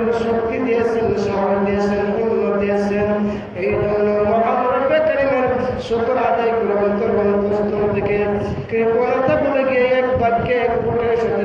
রসুল শক্তি দিয়েছেন সাহস দিয়েছেন উন্নত দিয়েছেন। এই জন্য মহানবে কারিমের শুক্র আদায় গ্রহণ করবেন প্রস্তুত থেকে কৃপণতা বলে গিয়ে এক এক ফুটের সাথে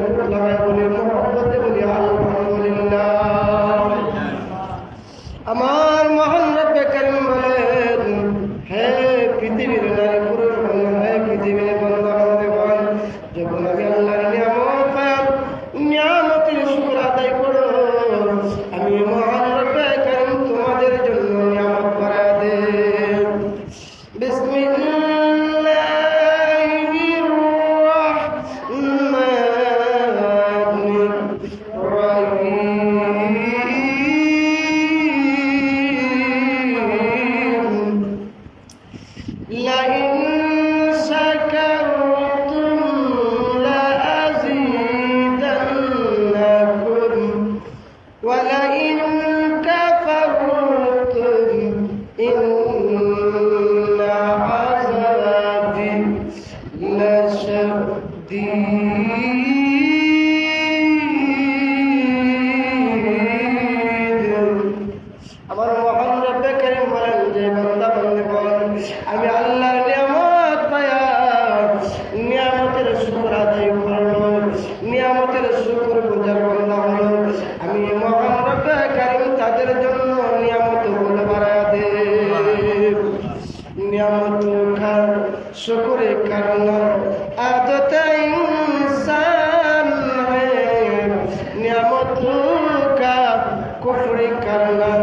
করে কান্না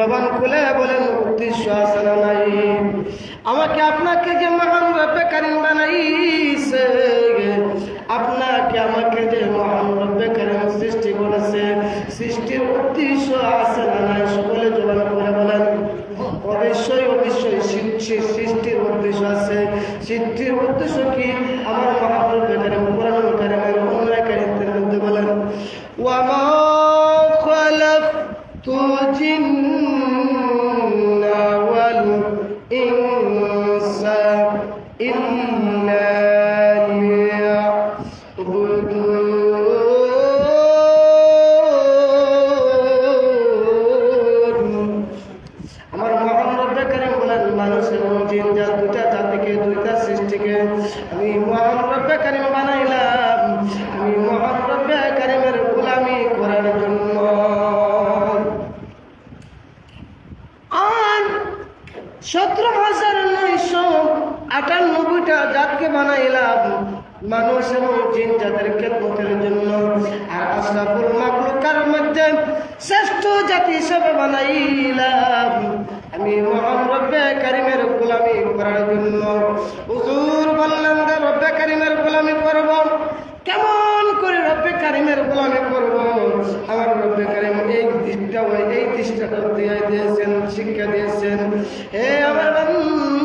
জবান খুলে বলেন উদ্দেশ্য আসনা নাই। আমাকে আপনাকে যে মহান রব্বে কারিম বানাইছে আপনাকে আমাকে যে মহান রব্বে কারিম সৃষ্টি করেছে সৃষ্টির উদ্দেশ্য আসনা নাই। সকলে জবান খুলে বলেন, অবশ্যই অবশ্যই সৃষ্টির উদ্দেশ্য আছে। সৃষ্টির উদ্দেশ্য কি? মানুষ এবং জিন যাদেরকে পথের জন্য আর আশরাফুল মাকলুকার মধ্যে শ্রেষ্ঠ জাতি হিসেবে বানাইলাম? আমি মহান রব্বে কারিমের গোলামি করার জন্য। হুজুর বললেন রব্বে কারিমের গোলামি করব? কেমন করে রব্বে কারিমের গোলামি করব? আমার রব্বে কারিম এই দৃষ্টিটা এই দৃষ্টিটা দিয়ে দিয়েছেন, শিক্ষা দিয়েছেন। হে আমার বন্ধু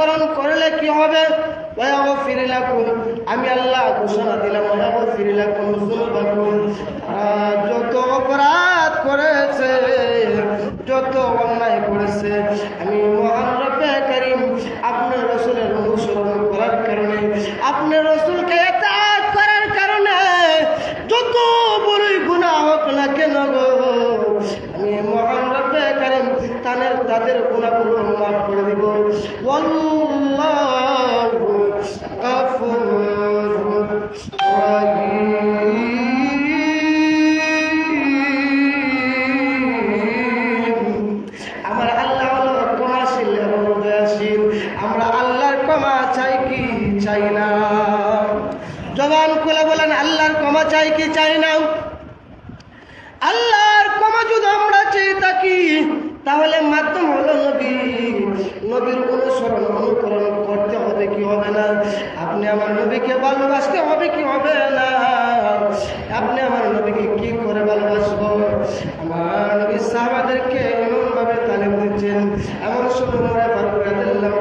মৃত্যুবরণ করলে কি হবে? আমি আল্লাহ ঘোষণা দিলাম যত অপরাধ করেছে, যত অন্যায় করেছে, আমি মহান রব্বে আপনার রসুলের অনুসরণ করার কারণে আপনার রসুলকে চাই কি চাই না আল্লাহর ক্ষমা যদি আমরা চেয়ে থাকি। তাহলে মাধ্যম হলো নবী। নবীর অনুসরণ, অনুকরণ করতে হবে কি হবে না? আপনি আমার নবীকে ভালোবাসতে হবে কি হবে না? আপনি আমার নবীকে কি করে ভালোবাসবো? আমার নবী সাহাবাদেরকে এমনভাবে তালিম দিচ্ছেন। এমন সময় ফারুক রাদিল্লাহ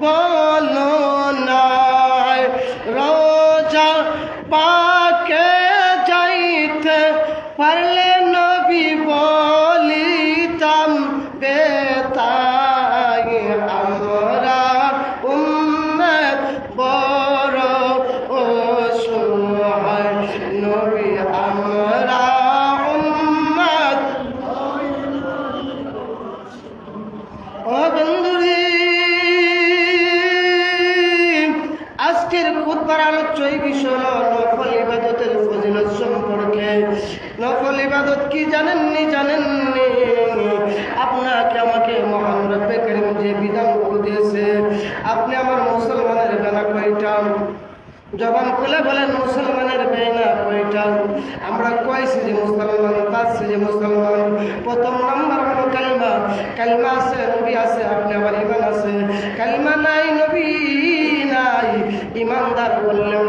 বলো আমরা যে মুসলমান পাচ্ছি যে মুসলমান। প্রথম নাম্বার হলো কালিমা। কালমা আছে, নবী আছে, আপনি আবার ইমান আছে। কালিমা নাই, নবী নাই ইমানদার বললেও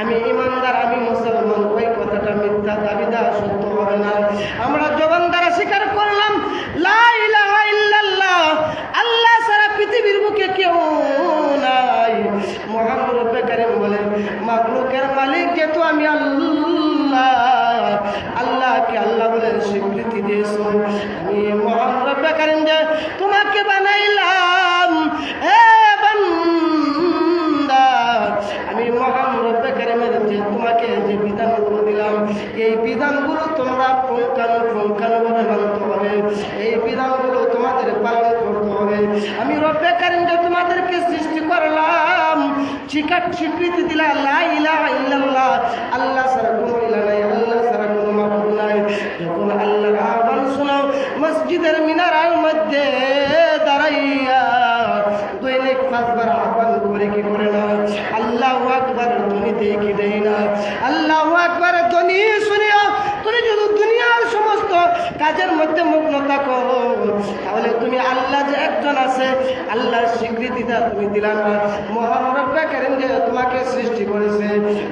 আমি ইমানদার আমি মুসলমান, ওই কথাটা মিথ্যা দাবিদা সত্য হবে না। আমরা আমি রব্বে যে তোমাদেরকে সৃষ্টি করলাম স্বীকার স্বীকৃতি দিলা, লা ইলাহা ইল্লাল্লাহ। আল্লাহ ছাড়া কোনো ইলা নাই, আল্লাহ ছাড়া কোনো মাহবুব নাই। যখন আল্লাহর আহ্বান শোনাও মসজিদের মিনারার মধ্যে দাঁড়াইয়া দৈনিক পাঁচবার আহ্বান করে কি করে না? আল্লাহ আকবার দিয়ে কি দেয় না। আল্লাহ আকবার ধ্বনি শুনিয়া তুমি যদি দুনিয়ার সমস্ত কাজের মধ্যে মগ্ন থাকো। তাহলে তুমি আল্লাহ যে একজন আছে, আল্লাহর স্বীকৃতিটা তুমি দিলাম না। মহান রব্বে কারিম যে তোমাকে সৃষ্টি করেছে,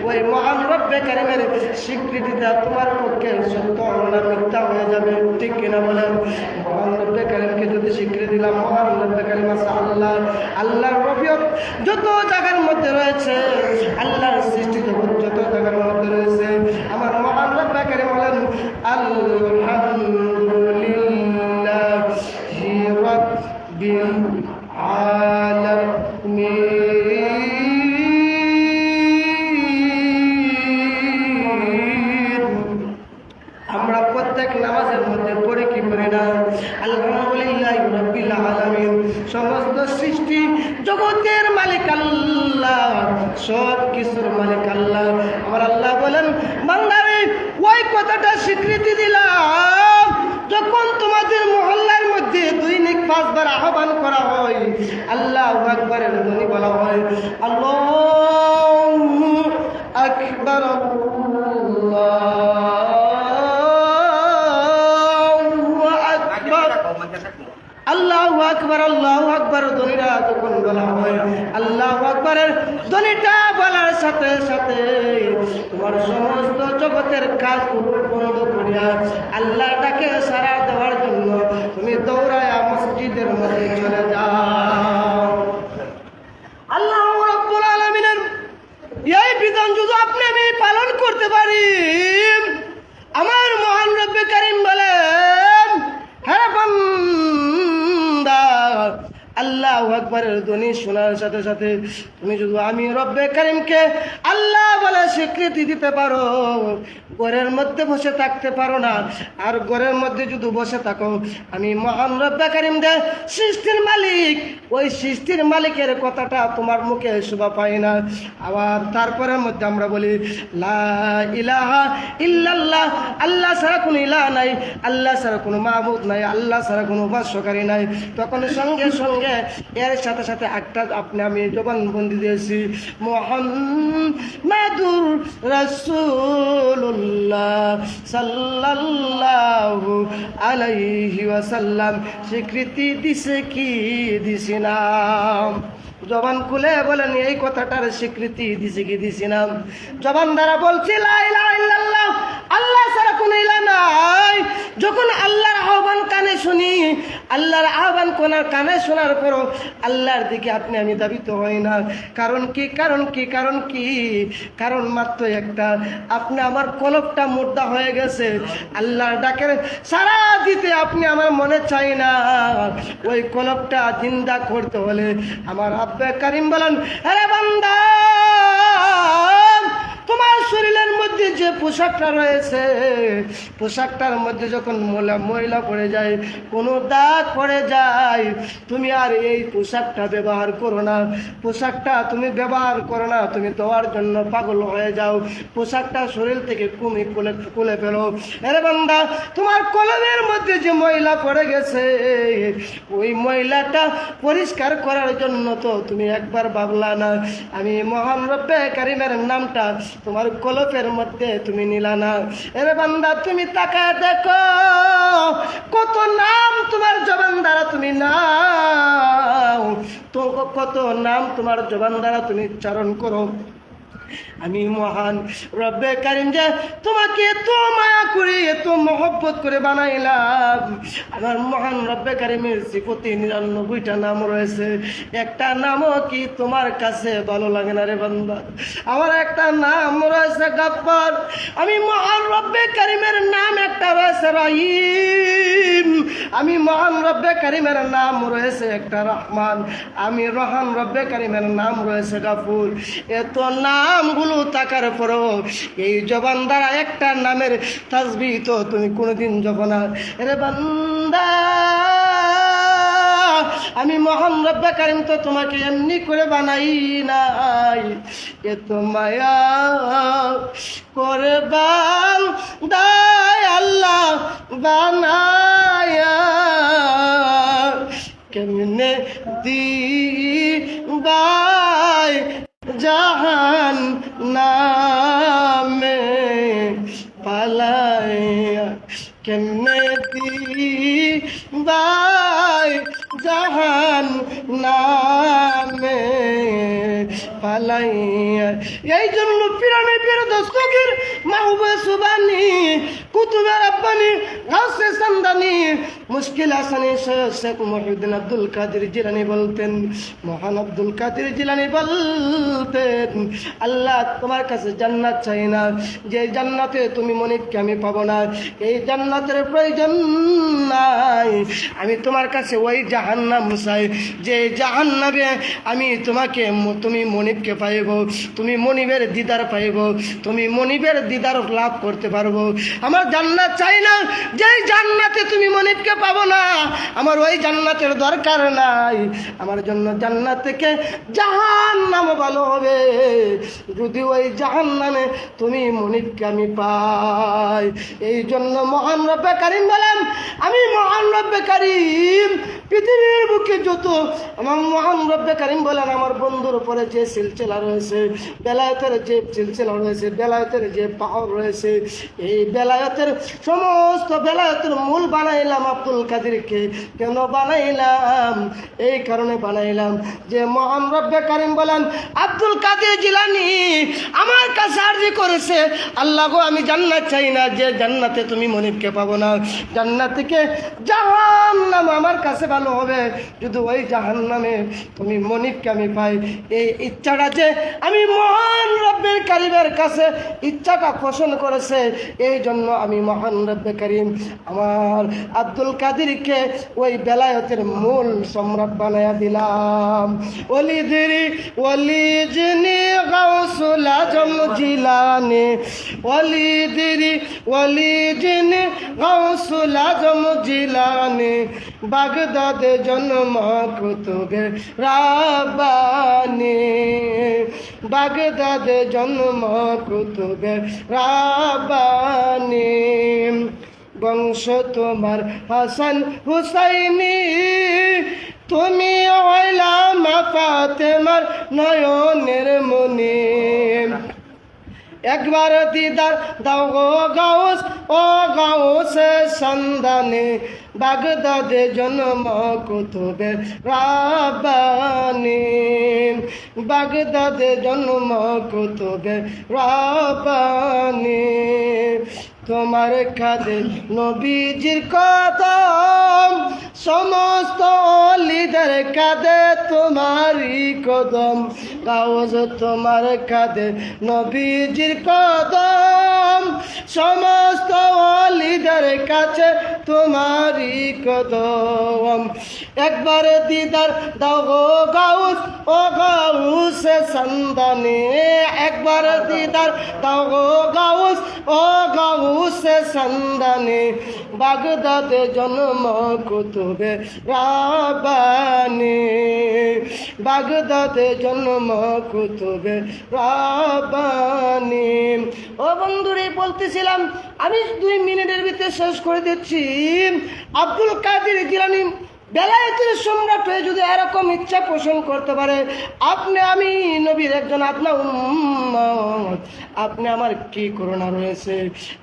ওই মহান রব্বে কারিমের স্বীকৃতিটা তোমার পক্ষে সত্য না মিথ্যা হয়ে যাবে, ঠিক কিনা বলেন? মহান রব্বে কারিমকে যদি স্বীকৃতি দিলাম, মহান রব্বে কারিম আছে আল্লাহ। আল্লাহর রবিয়ত যত জায়গার মধ্যে রয়েছে, আল্লাহর আল্লাহ আকবর আল্লাহ আকবর যখন বলা হয়, আল্লাহ আকবরের ধ্বনিটা বলার সাথে সাথে তোমার সমস্ত জগতের বন্ধ করিয়া আল্লাহটাকে সারা দেওয়ার জন্য তুমি দৌড়ায় মসজিদের মধ্যে চলে আল্লাহ আলামিনের এই বিধান যদি আপনি আমি পালন করতে পারি, আমার মহান রব্বে কারিম বলেন হ্যাঁ বান্দা আল্লাহ আকবরের ধ্বনি শোনার সাথে সাথে তুমি যদি আমি রব্বে করিমকে আল্লাহ বলে স্বীকৃতি দিতে পারো ঘরের মধ্যে বসে থাকতে পারো না। আর ঘরের মধ্যে যদি বসে থাকো, আমি মহান রব্বা কারিম দে, সৃষ্টির মালিক। ওই সৃষ্টির মালিকের কথাটা তোমার মুখে শোভা পাই না। আবার তারপরের মধ্যে আমরা বলি, লা ইলাহা ইল্লাল্লাহ, আল্লাহ ছাড়া কোনো ইলাহ নাই, আল্লাহ ছাড়া কোনো মাহবুদ নাই, আল্লাহ ছাড়া কোনো উপাস্যকারী নাই। তখন সঙ্গে সঙ্গে এর সাথে সাথে একটা আপনি আমি জবানবন্দি দিয়েছি মোহাম্মদুর রাসূলুল্লাহ। সাল্লাল্লাহু আলাইহি ওয়াসাল্লাম স্বীকৃতি দিছে কি দিছি না জবান খুলে বলেন, এই কথাটার স্বীকৃতি দিছে কি দিছি না জবান দ্বারা বলছি, লা ইলাহা ইল্লাল্লাহ আল্লাহ ছাড়া কোনো ইলা নাই, যখন আল্লাহর আহ্বান কানে শুনি, আল্লাহর আহ্বান কোনার কানে শোনার পরও আল্লাহর দিকে আপনি আমি দাবিত হই না। কারণ কি কারণ কি কারণ কি? কারণ মাত্র একটা, আপনি আমার কলকটা মুদ্রা হয়ে গেছে। আল্লাহর ডাকের সারা দিতে আপনি আমার মনে চাই না। ওই কলকটা জিন্দা করতে হলে আমার আব্বা কারিম বলেন, আরে বান্দা, তোমার শরীরের মধ্যে যে পোশাকটা রয়েছে, পোশাকটার মধ্যে যখন ময়লা ময়লা পড়ে যায়, কোনো দাগ পড়ে যায়, তুমি আর এই পোশাকটা ব্যবহার করো না। পোশাকটা তুমি ব্যবহার করো না, তুমি দেওয়ার জন্য পাগল হয়ে যাও। পোশাকটা শরীর থেকে কুমি খুলে খুলে ফেলো। আরে বান্দা, তোমার কলমের মধ্যে যে ময়লা পড়ে গেছে, ওই ময়লাটা পরিষ্কার করার জন্য তো তুমি একবার ভাবলা না। আমি মহান রব্বে কারিমের নামটা তোমার কলপের মধ্যে তুমি নিলা না। এরে বান্দা, তুমি তাকা দেখো, কত নাম তোমার জবান দ্বারা তুমি নাও। তো কত নাম তোমার জবান দ্বারা তুমি উচ্চারণ করো। আমি মহান রব্বে কারিম যে তোমাকে এত মায়া করে, এত মহব্বত করে বানাইলাম। আমার মহান রব্বে কারিমের সিপতি নিরানব্বইটা নাম রয়েছে। একটা নামও কি তোমার কাছে ভালো লাগে না রে বান্দা? আমার একটা নাম রয়েছে গাব্বার আমি মহান রব্বে কারিমের নাম একটা রয়েছে রহিম। আমি মহান রব্বে কারিমের নাম রয়েছে একটা রহমান। আমি রহান রব্বে কারিমের নাম রয়েছে গাফুর এত নামগুলো তাকার পরও এই জবান দ্বারা একটা নামের তাসবি তো তুমি কোনোদিন যাব না। রে বান্দা, আমি মহান রব্বা কারিম তো তোমাকে এমনি করে বানাই নাই। এত মায়া করে দায় আল্লাহ বানায়া। কেমনে দি বাই জাহান নামে পালাইয়া কেমনে দি বাই জাহান নামে পালাইয়া এই জন্য পিরে দস্তকের মাহবুবে সুবানি কুতুবে রব্বানি গাউসে সান্দানি, মুশকিল হাসানি শেখ মহিউদ্দিন আব্দুল কাদের জিলানি বলতেন, মহান আব্দুল কাদের জিলানি বলতেন, আল্লাহ তোমার কাছে জান্নাত চাই না, যে জান্নাতে তুমি মনিবকে আমি পাবো না, এই জান্নাতের প্রয়োজন নাই, আমি তোমার কাছে ওই জাহান্নাম চাই, যে জাহান্নামে আমি তোমাকে, তুমি মনিবকে পাইব, তুমি মনিবের দিদার পাইব তুমি মনিবের দিদার লাভ করতে পারব। আমার জান্নাত চাই না, যেই জান্নাতে তুমি মনিবকে পাবো না, আমার ওই জান্নাতের দরকার নাই। আমার জন্য জান্নাত থেকে জাহান নাম ভালো হবে। যদি ওই জাহান নামে তুমি মনিবকে আমি পাই, এই জন্য মহান রব্বে কারিম বলেন, আমি মহান রব্বে কারিম, পৃথিবীর বুকে যত আমার মহান রব্বে কারিম বলেন, আমার বন্ধুর উপরে যে সিলসিলা রয়েছে, বেলায়তের যে সিলসিলা রয়েছে বেলায়তের যে পাওয়ার রয়েছে, এই বেলায়তের সমস্ত বেলায়তের মূল বানাইলাম আব্দুল কাদিরকে। কেন বানাইলাম? এই কারণে বানাইলাম যে মহান রব্বে কারিম বলেন, আব্দুল কাদির জিলানি আমার করেছে। আল্লাহ গো, আমি জান্নাত চাই না, যে জান্নাতে তুমি মনিবকে পাবো না। জান্নাত থেকে জাহান নাম আমার কাছে ভালো হবে। যদি ওই জাহান নামে তুমি মনিবকে আমি পাই, এই ইচ্ছাটা যে আমি মহান রব্বের কারিমের কাছে ইচ্ছাটা পোষণ করেছে, এই জন্য আমি মহান রব্বে করিম। আমার আব্দুল কাদিরকে ওই বেলায়তের মূল সম্রাট বানায়া দিলাম। ওলি দিরি ওলি জিনি আজম জিলানি ওলি দিরি জিনি গাউসুল আজম জিলানি, বাগদাদে জন্ম কুতুবে রাব্বানি বাগদাদে জন্ম কুতুবে রাব্বানি বংশ তোমার হাসান হুসাইনি, তুমি হইলাম ফাতেমার নয়নের মনি। একবার দিদার দাও গো গাউস, ও গাউসে সন্ধানে। বাগদাদে জন্ম কুতুবে রাবানি। বাগদাদে জন্ম কুতুবে রাবানি। তোমার কাঁধে নবীজির কদম, সমস্ত লিদের কাঁধে তোমারই কদম। গাওজ তোমার কাঁধে নবীজির কদম, সমস্ত লিদের কাছে তোমারই কদম। একবার দিদার দাও গাউস, ও গাউসে সন্দানে একবার দিদার গো গাউস, ও গাউসে সন্দানে বাগদাদে জন্ম কুতুবে রাবানি। বাগদাদে জন্ম কুতুবে রাবানি। ও বন্ধুরে, বলতেছিলাম, আমি দুই মিনিটের ভিতরে শেষ করে দিচ্ছি। আব্দুল কাদের জিলানি বেলায়েতের সম্রাট হয়ে যদি এরকম ইচ্ছা পোষণ করতে পারে, আপনি আমি নবীর একজন আপনার আপনি আমার কি করোনা রয়েছে?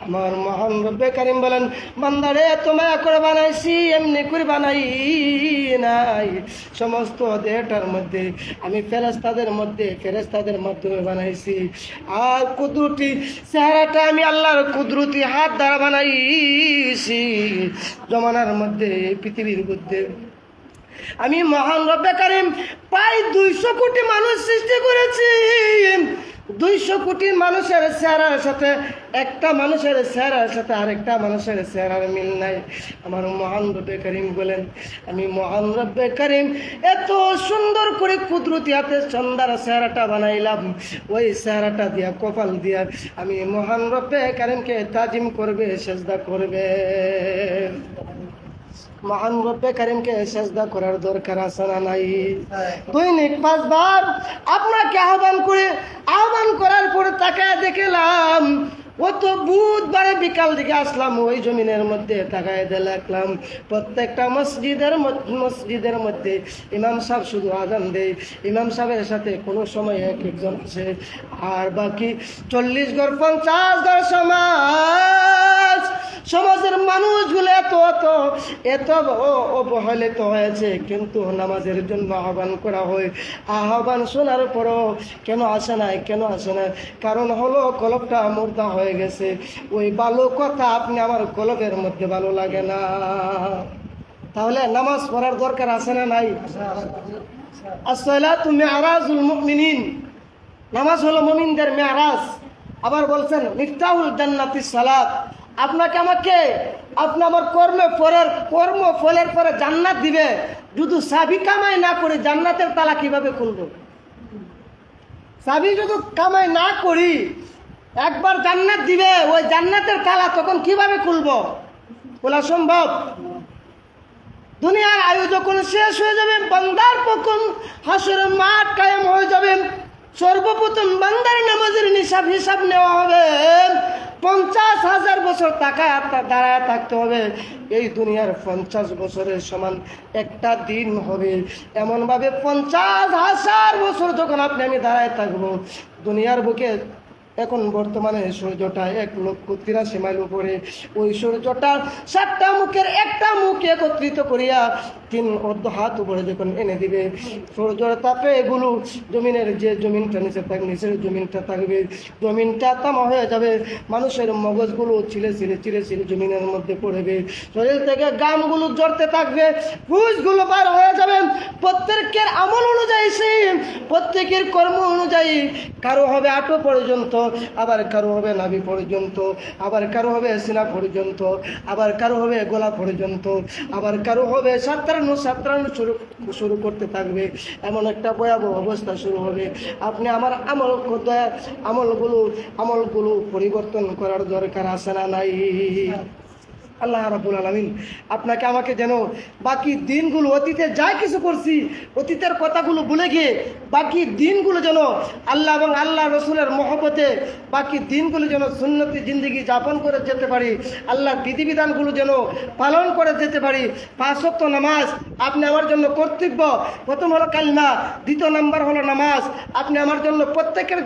আমার মহান রব্বে কারিম বলেন, বান্দারে, তোমায় করে বানাইছি, এমনি করে বানাই নাই। সমস্ত দেহটার মধ্যে, আমি ফেরেস্তাদের মধ্যে ফেরেস্তাদের মাধ্যমে বানাইছি। আর কুদরতি চেহারাটা আমি আল্লাহর কুদরতি হাত দ্বারা বানাইছি। জমানার মধ্যে এই পৃথিবীর মধ্যে। আমি মহান রব্বে প্রায় দুইশো কোটি মানুষ সৃষ্টি করেছি। দুইশো কোটি মানুষের চেহারার সাথে একটা মানুষের চেহারার সাথে আরেকটা মানুষের চেহারার মিল নাই। আমার মহান রব্বে করিম বলেন, আমি মহান রব্বে করিম, এত সুন্দর করে কুদরতি হাতে চন্দার চেহারাটা বানাইলাম। ওই চেহারাটা দিয়া, কপাল দিয়া আমি মহান রব্বে করিমকে তাজিম করবে, সেজদা করবে। মহান রব্বে কারিমকে সেজদা করার দরকার আছে না নাই? দুই দৈনিক পাঁচবার আপনাকে আহ্বান করে, আহ্বান করার পরে তাকায় দেখলাম, ও তো বুধবারে বিকাল দিকে আসলাম, ওই জমিনের মধ্যে তাকায় দেখলাম, প্রত্যেকটা মসজিদের মসজিদের মধ্যে ইমাম সাহেব শুধু আজান দেয়, ইমাম সাহেবের সাথে কোনো সময় এক একজন আছে আর বাকি চল্লিশ গড় পঞ্চাশ গড় সমাজ সমাজের মানুষগুলো এত এত এত অবহেলিত হয়েছে। কিন্তু নামাজের জন্য আহ্বান করা হয়। আহ্বান শোনার পরও কেন আসে নাই, কেন আসে না কারণ হলো কলবটা মুর্দা হয়ে গেছে। ওই ভালো কথা আপনি আমার কলবের মধ্যে ভালো লাগে না। তাহলে নামাজ পড়ার দরকার আছে না নাই? আসলে তুমি আরাজুল মুমিনিন। নামাজ হলো মুমিনদের মেয়ারাজ আবার বলছেন, মিফতাহুল জান্নাতি সালাত। আপনাকে আমাকে, আপনি আমার কর্মে ফলের কর্ম ফলের পরে জান্নাত দিবে। যদি সাবি কামাই না করে, জান্নাতের তালা কীভাবে খুলব? সাবি যদি কামাই না করি, একবার জান্নাত দিবে, ওই জান্নাতের তালা তখন কীভাবে খুলব? বলা সম্ভব? দুনিয়ার আয়ু যখন শেষ হয়ে যাবে, বান্দার পক্ষন হাসরের মাঠ কায়েম হয়ে যাবে। সর্বপ্রথম বান্দার নামাজের নিসাব হিসাব নেওয়া হবে। পঞ্চাশ হাজার বছর তাকায় আপনার দাঁড়ায় থাকতে হবে। এই দুনিয়ার পঞ্চাশ বছরের সমান একটা দিন হবে। এমনভাবে পঞ্চাশ হাজার বছর যখন আপনি আমি দাঁড়ায় থাকব, দুনিয়ার বুকে এখন বর্তমানে সূর্যটা এক লক্ষ তিরাশি মাইল উপরে। ওই সূর্যটা সাতটা মুখের একটা মুখ একত্রিত করিয়া তিন অর্ধ হাত উপরে যখন এনে দিবে, সূর্যের তাপে এগুলো জমিনের যে জমিনটা নিচে থাকবে নিচের জমিনটা থাকবে, জমিনটা তামা হয়ে যাবে। মানুষের মগজগুলো ছিলে ছিলে চিরে চিরে জমিনের মধ্যে পড়বে। শরীর থেকে গামগুলো জড়তে থাকবে বুঝগুলো বার হয়ে যাবে। প্রত্যেকের আমল অনুযায়ী সে প্রত্যেকের কর্ম অনুযায়ী কারও হবে আটো পর্যন্ত। আবার কারও হবে নাভি পর্যন্ত, আবার কারও হবে সিনা পর্যন্ত, আবার কারও হবে গোলা পর্যন্ত, আবার কারও হবে সাতান্ন সাতান্ন শুরু শুরু করতে থাকবে। এমন একটা ভয়াবহ অবস্থা শুরু হবে। আপনি আমার আমল আমলগুলো আমলগুলো পরিবর্তন করার দরকার আছে না নাই? আল্লাহ রাবুল আলমিন, আপনাকে আমাকে যেন বাকি দিনগুলো, অতীতে যা কিছু করছি, অতীতের কথাগুলো ভুলে গিয়ে বাকি দিনগুলো যেন আল্লাহ এবং আল্লাহ রসুলের মহব্বতে বাকি দিনগুলো যেন সুন্নতি জিন্দগি যাপন করে যেতে পারি, আল্লাহর বিধিবিধানগুলো যেন পালন করে যেতে পারি। পাঁচক্ত নামাজ, আপনি আমার জন্য কর্তব্য। প্রথম হলো কালমা, দ্বিতীয় নাম্বার হলো নামাজ, আপনি আমার জন্য প্রত্যেকের